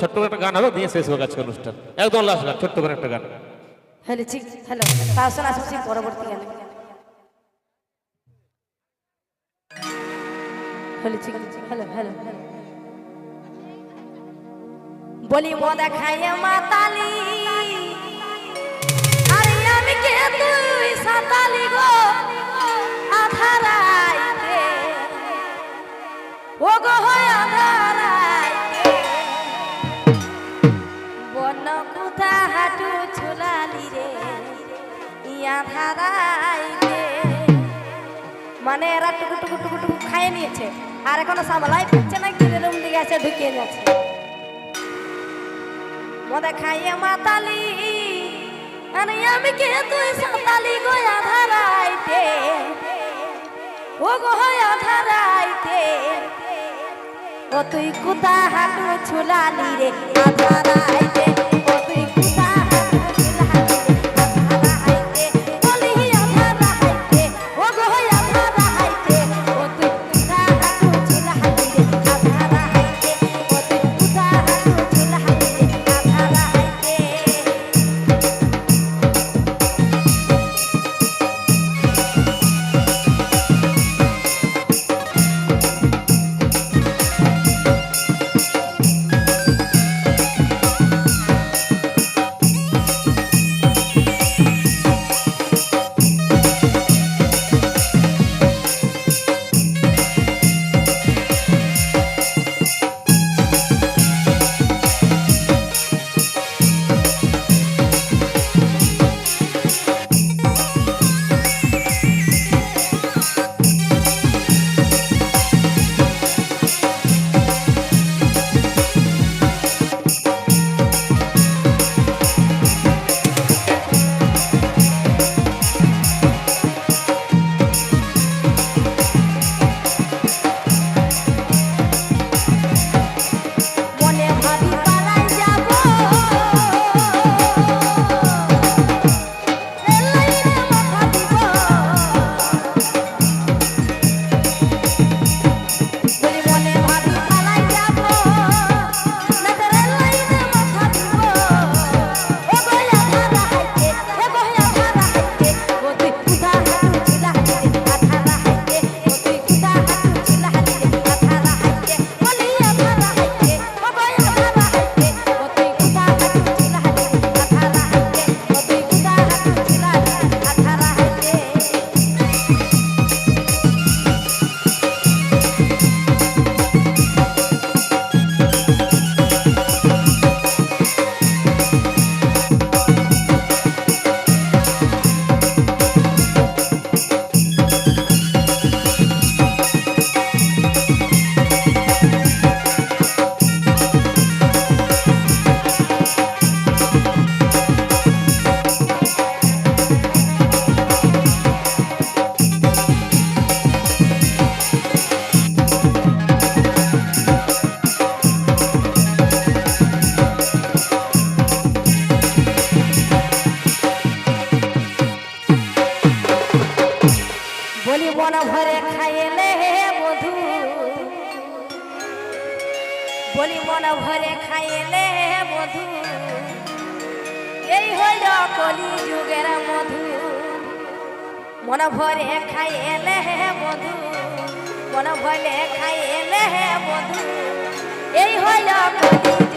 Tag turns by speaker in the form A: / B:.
A: ছোট্ট করে একটা গান হবে দিয়ে শেষ হবে আজকে অনুষ্ঠান। একদম লাস্ট গান, ছোট্ট করে একটা গান।
B: হ্যালো, ঠিক, হ্যালো তাহলে আসছি পরবর্তী গান। হ্যালো, ঠিক, হ্যালো হ্যালো। বলি মদা খাইয়া মাতালি। ধারাইতে। মানে এরা টুকু টুকু টুকু টুকু খাইয়ে নিয়েছে। আর এখনও সামলাই পাচ্ছে না, কি রুম দিকে আছে ঢুকিয়ে যাচ্ছে মদা খাইয়ে মাতালি, আরে আমি কে তুই সাতালি গয়া ধারাইতে? ও গো হয়া ধারাইতে। ও তুই কুতা হাটু ছুলালি রে আধারাইতে বন ভরে খাইলে মধু বলি, মন ভরে খাইলে মধু এই হইল কলি যুগের মধু। মন ভরে খাইলে মধু মন ভরে খাইলে মধু এই হইল কলি